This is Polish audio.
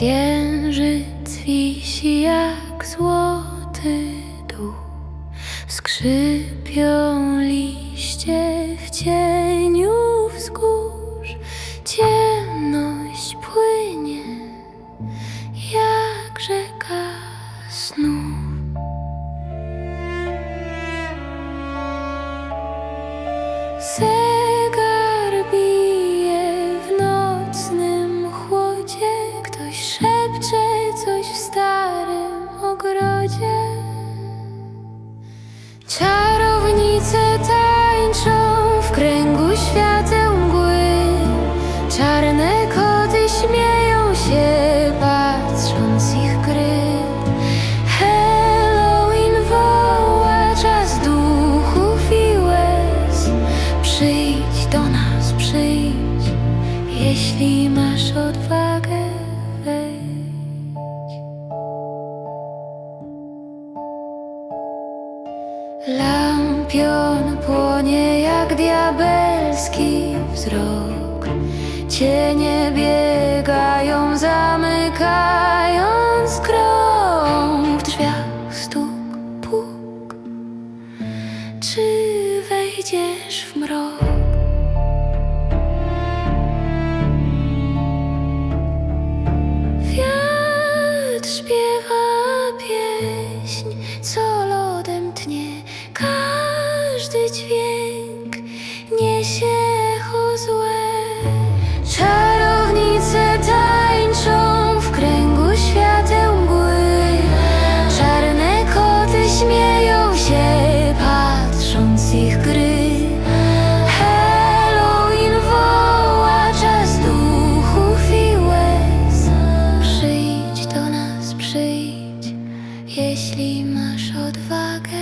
Księżyc wisi jak złoty dół. Skrzypią liście w cieniu wzgórz. Ciemność płynie jak rzeka snu Jeśli masz odwagę Lampion płonie jak diabelski wzrok. Cienie biegają, zamykając krąg. W drzwiach stuk, puk. Czy wejdziesz w mrok? każdy dźwięk niesie chuzłę. Czarownice tańczą w kręgu świateł mgły. Czarne koty śmieją się, patrząc ich gry. Halloween woła czas duchów i łez. Przyjdź do nas, przyjdź, jeśli masz odwagę.